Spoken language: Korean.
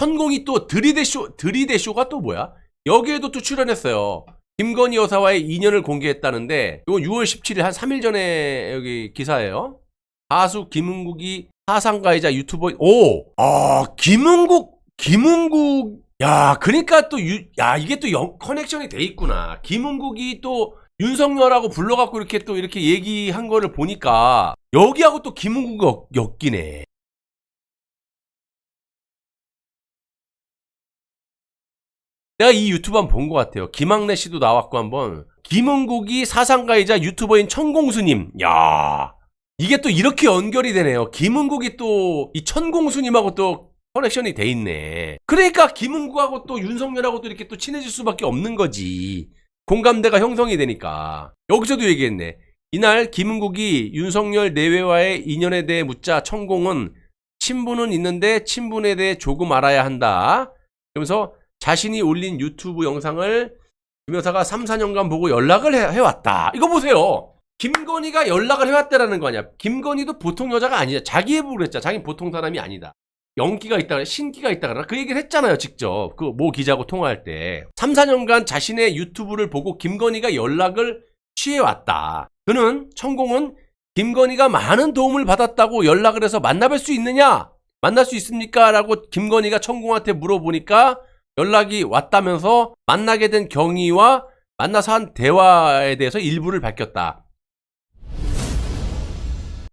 천공이 또 드리대쇼, 드리대쇼가 또 뭐야? 여기에도 또 출연했어요. 김건희 여사와의 인연을 공개했다는데, 이건 6월 17일 한 3일 전에 여기 기사예요. 가수 김은국이 사상가이자 유튜버, 오! 아, 김은국, 김은국, 야, 그러니까 또 유, 야, 이게 또 연, 커넥션이 돼 있구나. 김은국이 또 윤석열하고 불러갖고 이렇게 또 이렇게 얘기한 거를 보니까, 여기하고 또 김은국이 엮- 엮이네. 내가 이 유튜브 한 번 본 것 같아요. 김학래 씨도 나왔고 한번. 김은국이 사상가이자 유튜버인 천공수님. 야 이게 또 이렇게 연결이 되네요. 김은국이 또 이 천공수님하고 또 커넥션이 돼 있네. 그러니까 김은국하고 또 윤석열하고 또 이렇게 또 친해질 수밖에 없는 거지. 공감대가 형성이 되니까. 여기서도 얘기했네. 이날 김은국이 윤석열 내외와의 인연에 대해 묻자 천공은 친분은 있는데 친분에 대해 조금 알아야 한다. 그러면서 자신이 올린 유튜브 영상을 김 여사가 3, 4년간 보고 연락을 해, 해왔다. 이거 보세요. 김건희가 연락을 해왔다라는 거 아니야. 김건희도 보통 여자가 아니야. 자기 해보고 그랬잖아. 자기 보통 사람이 아니다. 연기가 있다, 신기가 있다, 그 얘기를 했잖아요, 직접. 그 모 기자하고 통화할 때. 3, 4년간 자신의 유튜브를 보고 김건희가 연락을 취해왔다. 그는, 천공은 김건희가 많은 도움을 받았다고 연락을 해서 만나뵐 수 있느냐? 만날 수 있습니까? 라고 김건희가 천공한테 물어보니까 연락이 왔다면서 만나게 된 경위와 만나서 한 대화에 대해서 일부를 밝혔다.